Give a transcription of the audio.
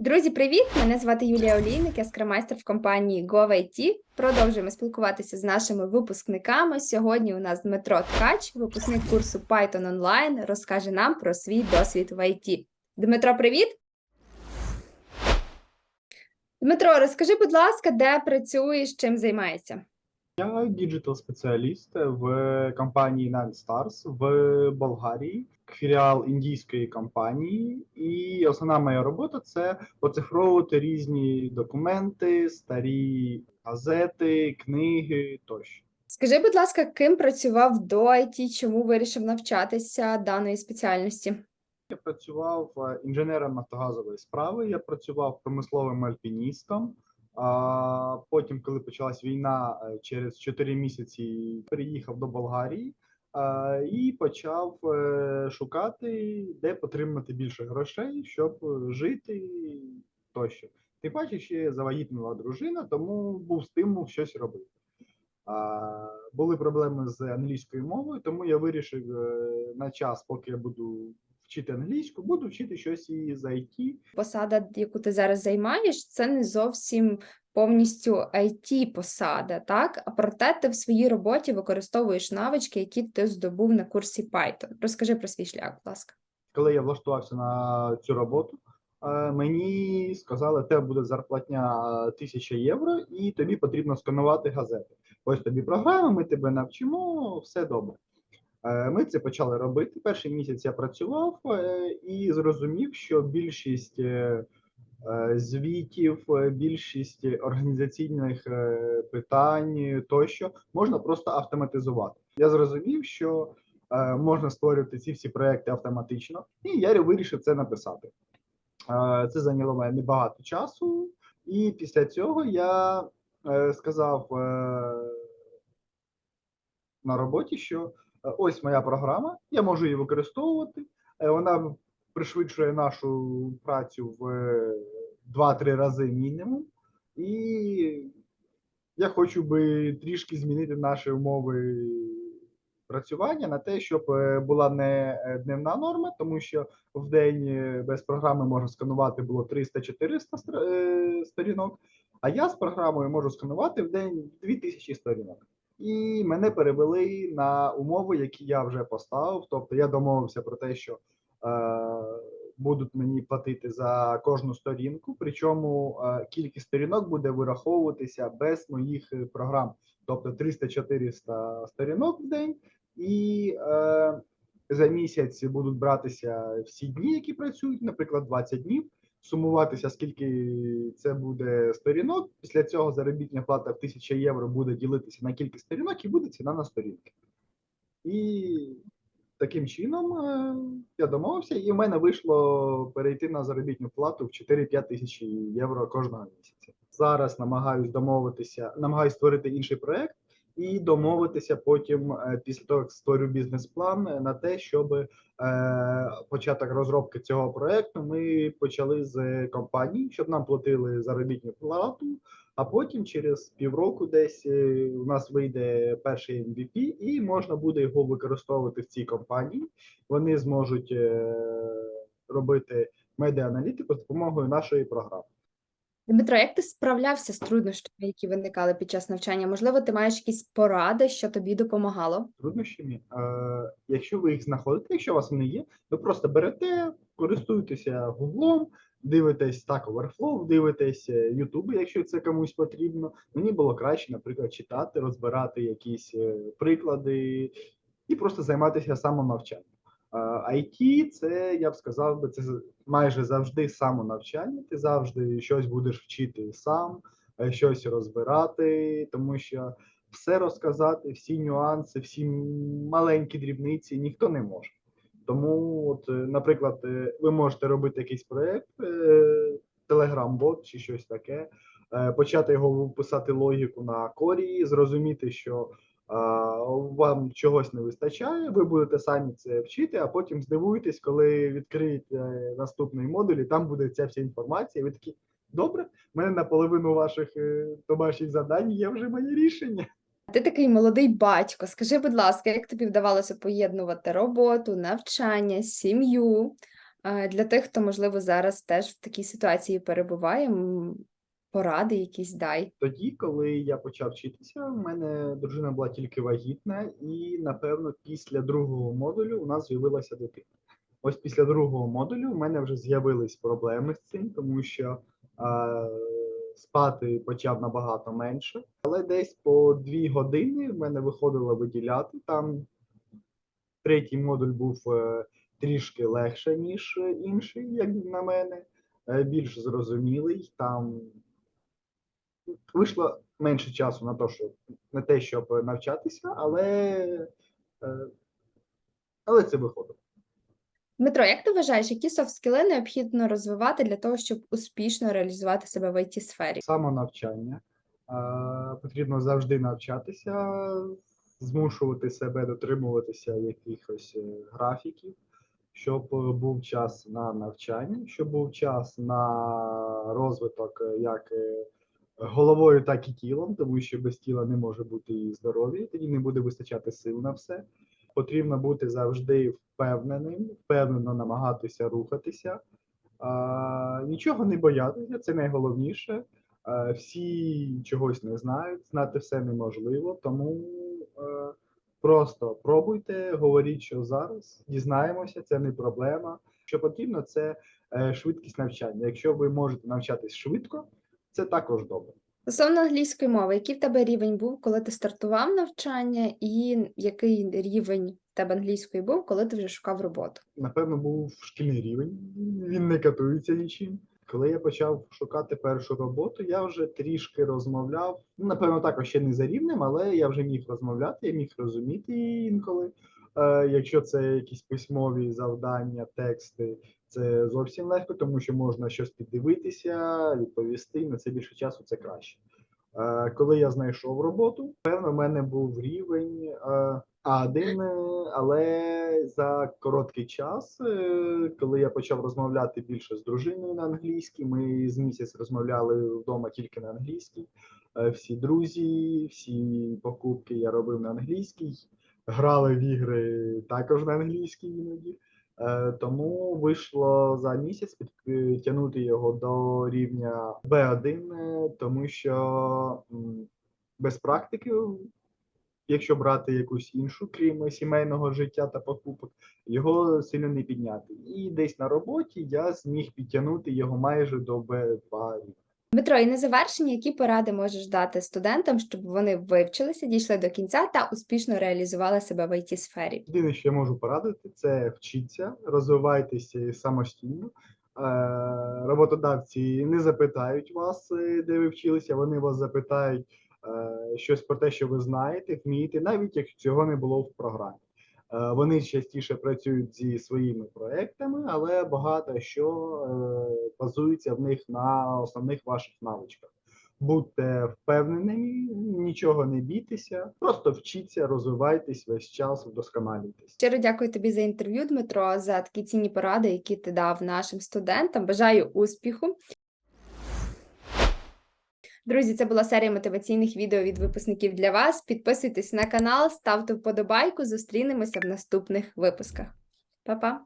Друзі, привіт! Мене звати Юлія Олійник, я скрамайстер в компанії GoVIT. Продовжуємо спілкуватися з нашими випускниками. Сьогодні у нас Дмитро Ткач, випускник курсу Python Online, розкаже нам про свій досвід в IT. Дмитро, привіт! Дмитро, розкажи, будь ласка, де працюєш, чим займаєшся? Я діджитал-спеціаліст в компанії Nine Stars в Болгарії, філіал індійської компанії, і основна моя робота це оцифровувати різні документи, старі газети, книги тощо. Скажи, будь ласка, ким працював до IT, чому вирішив навчатися даної спеціальності? Я працював е, інженером нафтогазової справи, я працював промисловим альпіністом. А потім, коли почалась війна, е, через 4 місяці переїхав до Болгарії і почав е, шукати, де отримати більше грошей, щоб е, жити тощо. Тим паче ще завагітнула дружина, тому був стимул щось робити. Були проблеми з англійською мовою, тому я вирішив е, на час, поки я буду вчити англійську, буду вчити щось і з IT. посада, яку ти зараз займаєш, це не зовсім повністю it посада, так? А проте ти в своїй роботі використовуєш навички, які ти здобув на курсі Python. Розкажи про свій шлях, будь ласка. Коли я влаштувався на цю роботу, е, мені сказали, тебе буде зарплатня 1000 євро, і тобі потрібно сканувати газети. Ось тобі програма, ми тебе навчимо, все добре. Е, Ми це почали робити. Перший місяць я працював е, і зрозумів, що більшість е, звітів, більшість організаційних питань тощо можна просто автоматизувати. Я зрозумів, що можна створювати ці всі проекти автоматично, і я вирішив це написати. Це зайняло мене небагато часу, і після цього я сказав на роботі, що ось моя програма, я можу її використовувати. Е, Вона пришвидшує нашу працю в е, 2-3 рази мінімум. І я хочу би трішки змінити наші умови працювання на те, щоб е, була не е, дневна норма, тому що в день е, без програми можна сканувати було 300-400 е, сторінок, а я з програмою можу сканувати в день 2000 сторінок. І мене перевели на умови, які я вже поставив. Тобто я домовився про те, що е, будуть мені платити за кожну сторінку, причому е, кількість сторінок буде вираховуватися без моїх е, програм, тобто 300-400 сторінок в день, і е, за місяць будуть братися всі дні, які працюють, наприклад, 20 днів. Сумуватися, скільки це буде сторінок. Після цього заробітня плата в 1000 євро буде ділитися на кількість сторінок і буде ціна на сторінки. І таким чином е, я домовився, і в мене вийшло перейти на заробітну плату в 4-5 тисяч євро кожного місяця. Зараз намагаюсь домовитися, намагаюсь створити інший проект і домовитися потім, е, після того як створю бізнес-план, е, на те, щоб е, початок розробки цього проекту ми почали з компаній, щоб нам платили заробітну плату. А потім через півроку десь у нас вийде перший MVP, і можна буде його використовувати в цій компанії. Вони зможуть робити медіа-аналітику з допомогою нашої програми. Дмитро, як ти справлявся з труднощами, які виникали під час навчання? Можливо, ти маєш якісь поради, що тобі допомагало? труднощами. Е, якщо ви їх знаходите, якщо у вас вони є, ви просто берете, користуєтеся гуглом, дивитесь Stack Overflow, дивитесь е, YouTube, якщо це комусь потрібно. Мені було краще, наприклад, читати, розбирати якісь е, приклади і просто займатися самонавчанням. IT – це я б сказав би, це майже завжди самонавчання. Ти завжди щось будеш вчити сам, е, щось розбирати, тому що все розказати, всі нюанси, всі маленькі дрібниці ніхто не може. Тому, от, е, наприклад, е, ви можете робити якийсь проєкт, Telegram-бот чи щось таке, почати його писати логіку на корі, зрозуміти, що вам чогось не вистачає, ви будете самі це вчити, а потім здивуєтесь, коли відкриєте наступний модуль, і там буде ця вся інформація. Ви такі, добре, в мене наполовину ваших е, домашніх завдань є вже моє рішення. Ти такий молодий батько. Скажи, будь ласка, як тобі вдавалося поєднувати роботу, навчання, сім'ю? Е, Для тих, хто, можливо, зараз теж в такій ситуації перебуває, поради якісь дай. Тоді, коли я почав вчитися, у мене дружина була тільки вагітна, і напевно після другого модулю у нас з'явилася дитина. Ось після другого модулю у мене вже з'явились проблеми з цим, тому що е, спати почав набагато менше. Але десь по дві години в мене виходило виділяти. Там третій модуль був е, трішки легше, ніж інший, як на мене, е, більш зрозумілий. Там вийшло менше часу на те, щоб на те, щоб навчатися, але, е, але це виходило. Дмитро, як ти вважаєш, які софт-скіли необхідно розвивати для того, щоб успішно реалізувати себе в it сфері? Самонавчання. Е, Потрібно завжди навчатися, змушувати себе дотримуватися якихось е, графіків, щоб був час на навчання, щоб був час на розвиток як головою, так і тілом, тому що без тіла не може бути і здоров'я, тоді не буде вистачати сил на все. Потрібно бути завжди впевненим, впевнено намагатися рухатися. А, нічого не боятися, це найголовніше. Е, Всі чогось не знають, знати все неможливо, тому е, просто пробуйте, говоріть, що зараз дізнаємося, це не проблема. Що потрібно, це е, швидкість навчання. Якщо ви можете навчатись швидко, це також добре. Стосовно англійської мови, який в тебе рівень був, коли ти стартував навчання, і який рівень в тебе англійської був, коли ти вже шукав роботу? Напевно, був шкільний рівень, він не катується нічим. Коли я почав шукати першу роботу, я вже трішки розмовляв. Ну, напевно, також ще не за рівнем, але я вже міг розмовляти, я міг розуміти інколи. Е, якщо це якісь письмові завдання, тексти, це зовсім легко, тому що можна щось піддивитися, відповісти. На це більше часу це краще. Е, коли я знайшов роботу, певно, в мене був рівень е, А1, е, але за короткий час, коли я почав розмовляти більше з дружиною на англійській, ми з місяць розмовляли вдома тільки на англійській. Всі друзі, всі покупки я робив на англійській, грали в ігри також на англійській іноді. Е, Тому вийшло за місяць підтягнути його до рівня B1, е, тому що без практики, якщо брати якусь іншу, крім сімейного життя та покупок, його сильно не підняти. І десь на роботі я зміг підтягнути його майже до B2 рівня. Дмитро, і на завершення, які поради можеш дати студентам, щоб вони вивчилися, дійшли до кінця та успішно реалізували себе в it сфері? Єдине, що я можу порадити, це вчіться, розвивайтеся самостійно. Е, Роботодавці не запитають вас, е, де ви вчилися, вони вас запитають е, щось про те, що ви знаєте, вмієте, навіть якщо цього не було в програмі. Е, Вони частіше працюють зі своїми проектами, але багато що е, базується в них на основних ваших навичках. Будьте впевненими, нічого не бійтеся, просто вчіться, розвивайтесь весь час, вдосконалюйтесь. Щиро дякую тобі за інтерв'ю, Дмитро, за такі цінні поради, які ти дав нашим студентам. Бажаю успіху. Друзі, це була серія мотиваційних відео від випускників для вас. Підписуйтесь на канал, ставте вподобайку. Зустрінемося в наступних випусках. Па-па!